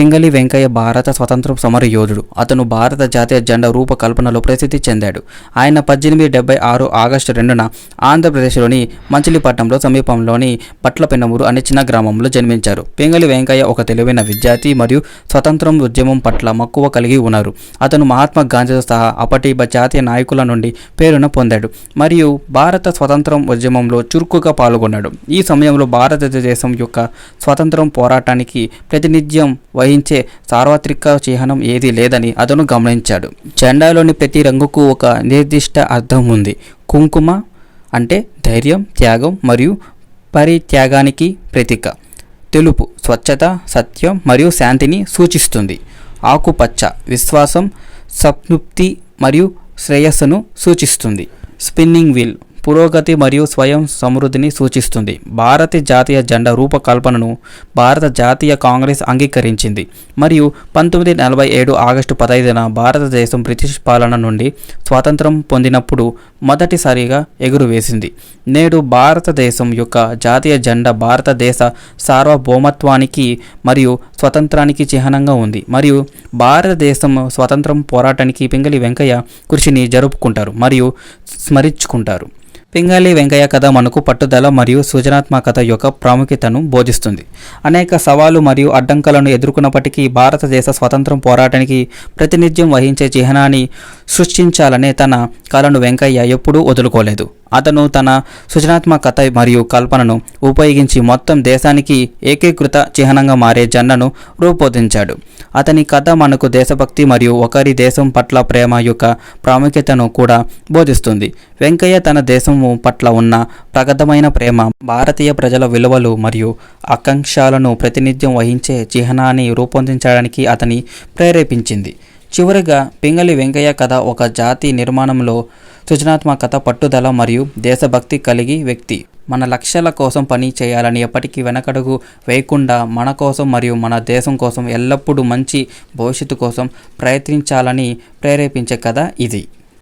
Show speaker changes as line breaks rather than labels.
పింగళి వెంకయ్య భారత స్వతంత్ర సమర యోధుడు. అతను భారత జాతీయ జెండా రూపకల్పనలో ప్రసిద్ధి చెందాడు. ఆయన పద్దెనిమిది డెబ్బై ఆరు ఆగస్టు రెండున ఆంధ్రప్రదేశ్లోని మంచిలిపట్నంలో సమీపంలోని పట్లపెన్నమూరు అనే చిన్న గ్రామంలో జన్మించారు. పింగళి వెంకయ్య ఒక తెలివైన విద్యార్థి మరియు స్వతంత్రం ఉద్యమం పట్ల మక్కువ కలిగి ఉన్నారు. అతను మహాత్మా గాంధీతో సహా అప్పటి జాతీయ నాయకుల నుండి పేరున పొందాడు మరియు భారత స్వతంత్రం ఉద్యమంలో చురుకుగా పాల్గొన్నాడు. ఈ సమయంలో భారతదేశం యొక్క స్వతంత్రం పోరాటానికి ప్రాతినిధ్యం వహి వహించే సార్వత్రిక చిహ్నం ఏదీ లేదని అతను గమనించాడు. జెండాలోని ప్రతి రంగుకు ఒక నిర్దిష్ట అర్థం ఉంది. కుంకుమ అంటే ధైర్యం త్యాగం మరియు పరిత్యాగానికి ప్రతీక. తెలుపు స్వచ్ఛత సత్యం మరియు శాంతిని సూచిస్తుంది. ఆకుపచ్చ విశ్వాసం సంతృప్తి మరియు శ్రేయస్సును సూచిస్తుంది. స్పిన్నింగ్ వీల్ పురోగతి మరియు స్వయం సమృద్ధిని సూచిస్తుంది. భారత జాతీయ జెండా రూపకల్పనను భారత జాతీయ కాంగ్రెస్ అంగీకరించింది. మరియు పంతొమ్మిది నలభై ఏడు ఆగస్టు పదహైదున భారతదేశం బ్రిటిష్ పాలన నుండి స్వాతంత్రం పొందినప్పుడు మొదటిసారిగా ఎగురువేసింది. నేడు భారతదేశం యొక్క జాతీయ జెండా భారతదేశ సార్వభౌమత్వానికి మరియు స్వతంత్రానికి చిహ్నంగా ఉంది. మరియు భారతదేశం స్వతంత్రం పోరాటానికి పింగళి వెంకయ్య కృషిని జరుపుకుంటారు మరియు స్మరించుకుంటారు. పింగళి వెంకయ్య కథ మనకు పట్టుదల మరియు సృజనాత్మకత యొక్క ప్రాముఖ్యతను బోధిస్తుంది. అనేక సవాలు మరియు అడ్డంకులను ఎదుర్కొన్నప్పటికీ భారతదేశ స్వతంత్రం పోరాటానికి ప్రాతినిధ్యం వహించే చిహ్నాన్ని సృష్టించాలనే తన కళను వెంకయ్య ఎప్పుడూ వదులుకోలేదు. అతను తన సృజనాత్మకత మరియు కల్పనను ఉపయోగించి మొత్తం దేశానికి ఏకీకృత చిహ్నంగా మారే జన్నను రూపొందించాడు. అతని కథ మనకు దేశభక్తి మరియు ఒకరి దేశం పట్ల ప్రేమ యొక్క ప్రాముఖ్యతను కూడా బోధిస్తుంది. వెంకయ్య తన దేశము పట్ల ఉన్న ప్రగతమైన ప్రేమ భారతీయ ప్రజల విలువలు మరియు ఆకాంక్షలను ప్రాతినిధ్యం వహించే చిహ్నాన్ని రూపొందించడానికి అతని ప్రేరేపించింది. చివరిగా పింగళి వెంకయ్య కథ ఒక జాతి నిర్మాణంలో సృజనాత్మకత పట్టుదల మరియు దేశభక్తి కలిగి వ్యక్తి. మన లక్ష్యాల కోసం పని చేయాలని ఎప్పటికీ వెనకడుగు వేయకుండా మన కోసం మరియు మన దేశం కోసం ఎల్లప్పుడూ మంచి భవిష్యత్తు కోసం ప్రయత్నించాలని ప్రేరేపించే కథ ఇది.